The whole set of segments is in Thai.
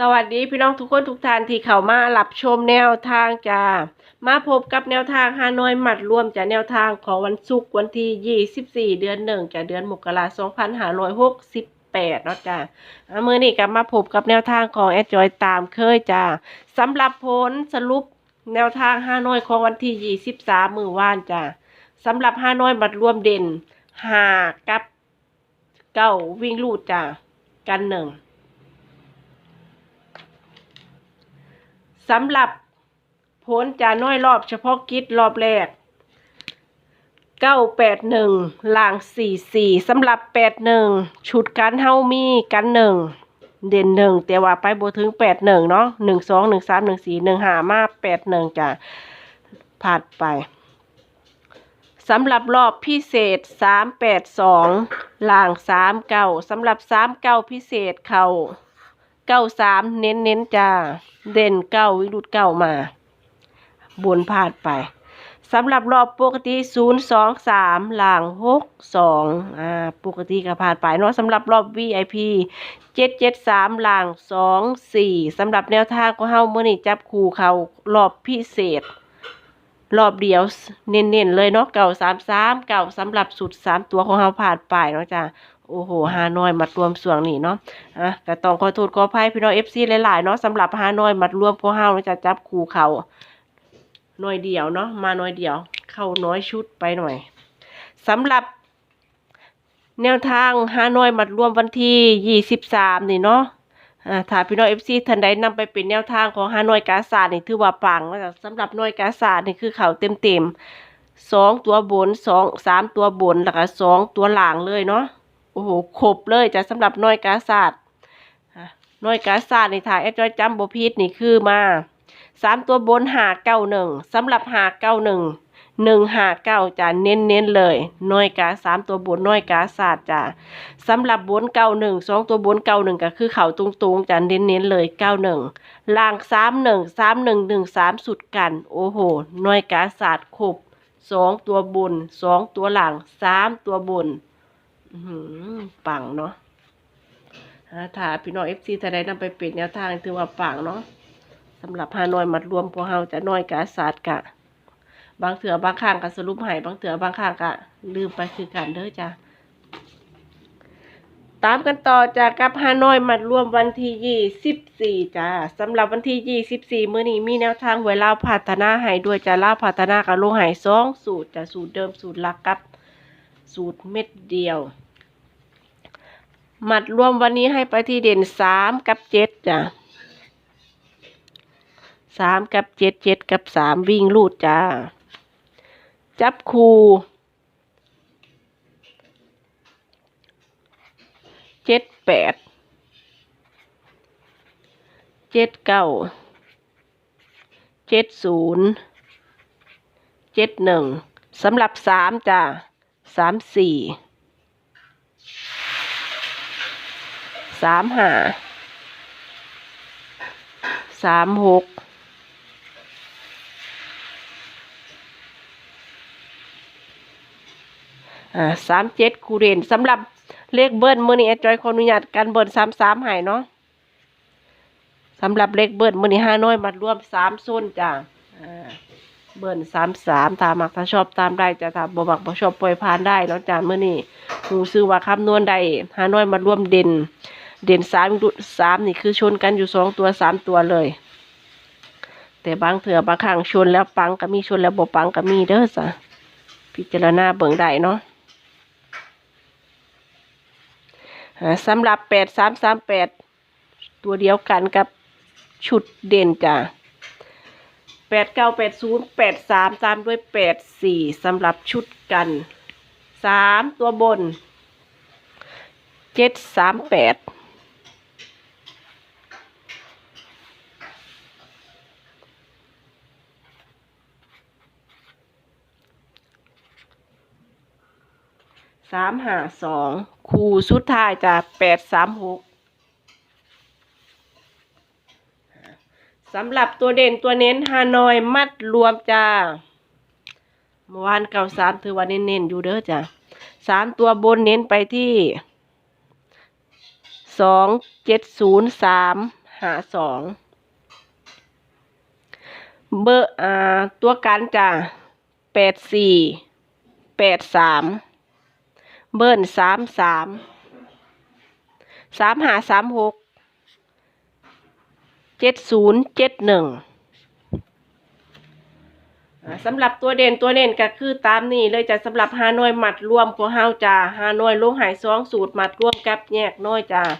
สวัสดีพี่น้องทุกคนทุกท่านที่เข้ามารับชมแนวทางจ้ามาพบกับแนวทางฮานอยหมัดรวมจากแนวทางของวันศุกร์วันที่ 24 เดือนหนึ่งจากเดือนมกราคม2568เนาะจ้ามื่อนี้ก็มาพบกับแนวทางของแอดจอยตามเคยจ้าสำหรับผลสรุปแนวทางฮานอยของวันที่ 23 มือว่านจ้าสำหรับฮานอยหมัดรวมเด่น5กับเก้าวิ่งลูดจ้ากันหนึ่ง สำหรับผลจะน้อยรอบเฉพาะกิจรอบแรก 981 ล่าง 44สำหรับ 81 ชุดกันเฮามีกันหนึ่งเด่นหนึ่งแต่ว่าไปโบถึง 81 เนาะ1 2 1 3 1 4 1 5 มา 81จะผ่านไปสำหรับรอบพิเศษ 382 ล่าง 39สำหรับ 39 พิเศษเขาเก้าสามเน้นเน้นๆจ้า เด่นเก้าวิรุดเก้ามา บนพลาดไปสำหรับรอบปกติศูนย์สองสามหลังหกสองอ่าปกติก็ผ่านไปเนาะสำหรับรอบ VIP เจ็ดเจ็ดสามหลังสองสี่สำหรับแนวทางของเฮาเมื่อนี้จับคู่เขารอบพิเศษ รอบเดียวเน้นๆเลยเนาะเก่าสามสามเก่าสำหรับสุดสามตัวของเฮาผ่านไปเนาะจ้า โอ้โหฮานอยมัดรวมส่วนนี่เนาะอะก็ต้องขอโทษขออภัยพี่น้องเอฟซีหลายๆเนาะสำหรับฮานอยมัดรวมพวกเฮาเนาะจะจับคู่เขาหน่อยเดียวเนาะมาหน่อยเดียว เข้าน้อยชุดไปหน่อยสำหรับ แนวทางฮานอยมัดรวมวันที่ยี่สิบสามนี่เนาะอ่าถ้าพี่น้องเอฟซีท่านใดนำไปเป็นแนวทางของฮานอยกาซาดนี่ถือว่าปังแล้วจ้ะสำหรับหน่วยกาซาดนี่คือเขาเต็มเต็มๆสองตัวบนสองสามตัวบนแล้วก็สองตัวหลังเลยเนาะ โอ้โหครบเลยจ้ะสำหรับน้อยกาศาสตร์น้อยกาศาสตร์ในถ่ายแอดจอยจัมโบพีดนี่คือมาสามตัวบนหาเก้าหนึ่งสำหรับหาเก้าหนึ่งหนึ่งหาเก้าจ้ะเน้นเน้นๆเลยน้อยกาสามตัวบนน้อยกาศาสตร์จ้ะสำหรับบนเก้าหนึ่งสองตัวบนเก้าหนึ่งก็คือเข่าตรงๆจ้ะเน้นเน้นๆเลยเก้าหนึ่งล่างสามหนึ่งสามหนึ่งหนึ่งสามสุดกัน โอ้โหน้อยกาศาสตร์ครบสองตัวบนสองตัวหลังสามตัวบน ปังเนาะถ้าพี่น้องเอฟซีถ้าได้นำไปเป็นแนวทางถือว่าปังเนาะสำหรับฮานอยมัดรวมพวกเฮาจะน้อยกะศาสตร์กะ บางเถื่อบางข้างก็สรุปให้บางเถื่อบางข้างก็ลืมไปคือกันเด้อจ้ะตามกันต่อจากกับฮานอยมัดรวมวันที่ยี่สิบสี่จ้าสำหรับวันที่ยี่สิบสี่มื้อนี้มีแนวทางไว้ลาวพัฒนาให้ด้วยจะลาวพัฒนากับลงให้สองสูตรจะสูตรเดิมสูตรหลักกับ สูตรเม็ดเดียว หมัดรวมวันนี้ให้ไปที่เด่นสามกับเจ็ดจ้ะสามกับเจ็ดเจ็ดกับสามวิ่งลูดจ้า จับคูเจ็ดแปดเจ็ดเก้าเจ็ดศูนย์เจ็ดหนึ่งสำหรับสามจ้าสามสี่ สามห้าสามหกอ่าสามเจ็ดคูเรนสำหรับเลขเบิ้ลมือนี้แอดจอยขออนุญาตการเบิ้ลสามสามให้เนาะสำหรับเลขเบิ้ลมือนี้ห้าน้อยมารวมสามโซนจ้าเบิร์นสามสามตามมักถ้าชอบตามได้จะตามบ่มักบ่ชอบปล่อยผ่านได้เนาะจ้ามือนี้หูซื้อว่าคำนวณได้ฮานอยมาร่วมเด่น เด่นสามดุสามนี่คือชนกันอยู่สองตัวสามตัวเลย แต่บางเถื่อบางครั้งชนแล้วปังก็มีชนแล้วบ่ปังก็มีเด้อจ้ะพิจารณาเบิ่งได้เนาะสำหรับแปดสามสามแปดตัวเดียวกันกับชุดเด่นจ้ะแปดเก้าแปดศูนย์แปดสามตามด้วยแปดสี่สำหรับชุดกันสามตัวบนเจ็ดสามแปด สามห้าสองคู่สุดท้ายจะแปดสามหกสำหรับตัวเด่นตัวเน้นฮานอยมัดรวมจ้าเมื่อวานเก่าสามถือว่าเน้นๆอยู่เด้อจ้าสามตัวบนเน้นไปที่สองเจ็ดศูนย์สามหหาสองเบอร์อ่าตัวกันจ้ะแปดสี่แปดสาม เบิ้ลสามสามสามหาสามหกเจ็ดศูนย์เจ็ดหนึ่งสำหรับตัวเด่นตัวเด่นก็คือตามนี้เลยจะสำหรับฮานอยหมัดรวมของเฮาจ้าฮานอยลงหายสองสูตรหมัดรวมกับแยกน้อยจ้าอ่า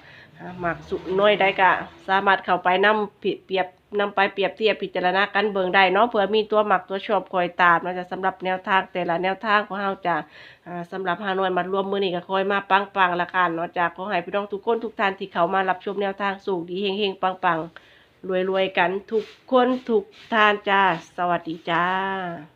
หมักสุน้อยได้กะสามารถเข้าไปนำเปรียบนำไปเปรียบเทียบพิจารณากันเบิ่งได้เนาะเผื่อมีตัวหมักตัวชอบคอยตามเนาะจะสำหรับแนวทางแต่ละแนวทางของเฮาจ้าอ่าสำหรับฮานอยมัดรวมมือนี้ก็คอยมาปังๆละกันเนาะจ้าขอให้พี่น้องทุกคนทุกท่านที่เข้ามารับชมแนวทางสูงดีเฮงๆปังๆรวยๆกันทุกคนทุกท่านจ้า สวัสดีจ้า